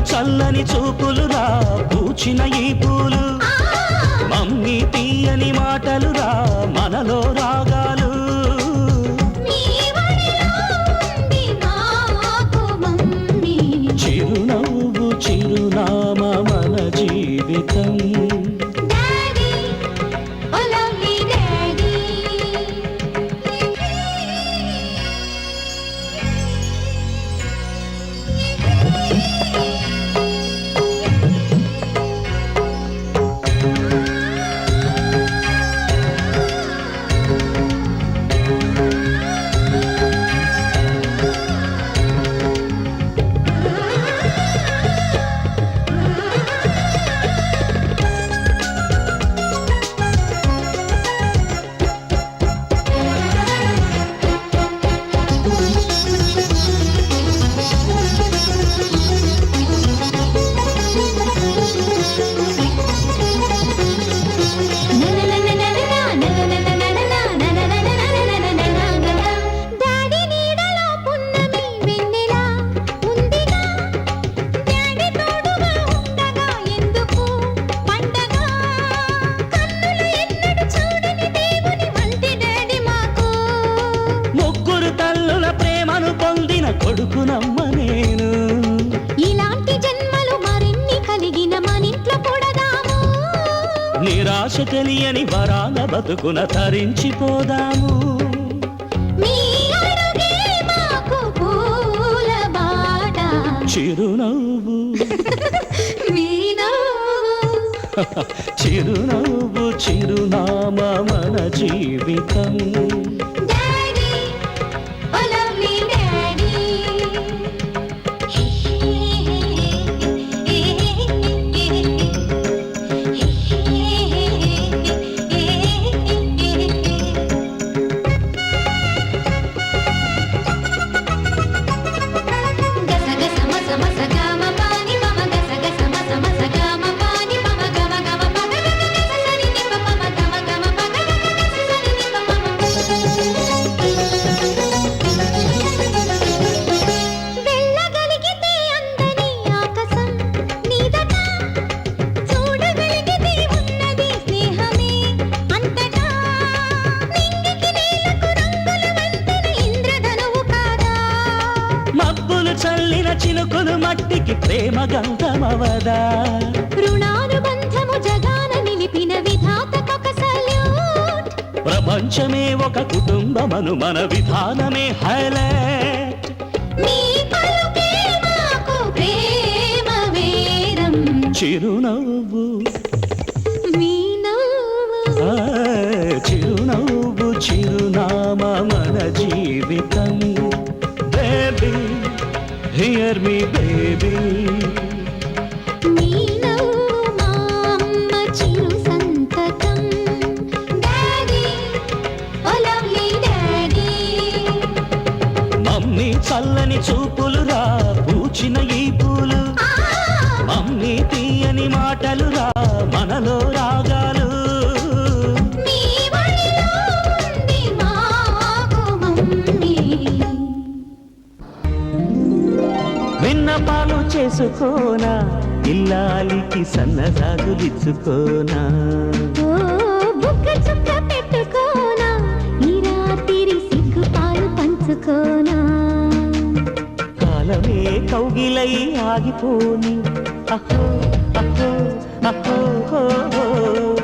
చల్లని చూపులురా పూచిన ఈ పూలు. మమ్మీ తీయని మాటలురా మనలో రాగాలు. చిరునవ్వు చిరునామా మన జీవితం. నిరాశ తెలియని వరాల బతుకున తరించిపోదాము. చిరునవ్వు. చిరునవ్వు చిరునామా మన జీవితం. చల్లిన చినుకులు మట్టికి ప్రేమ గంధమవదా? రుణానుబంధము జగాన నిలిపిన విధాత ప్రపంచమే ఒక కుటుంబమను మన విధానమే హైలే. చిరునవ్వు. చిరునవ్వు చిరునామా మన జీవితం. me, baby. చేసుకోనా? ఇల్లాలికి సన్నజాజులిచ్చుకోనా కాలమే కౌగిలై ఆగిపోని. అహో అహో అహో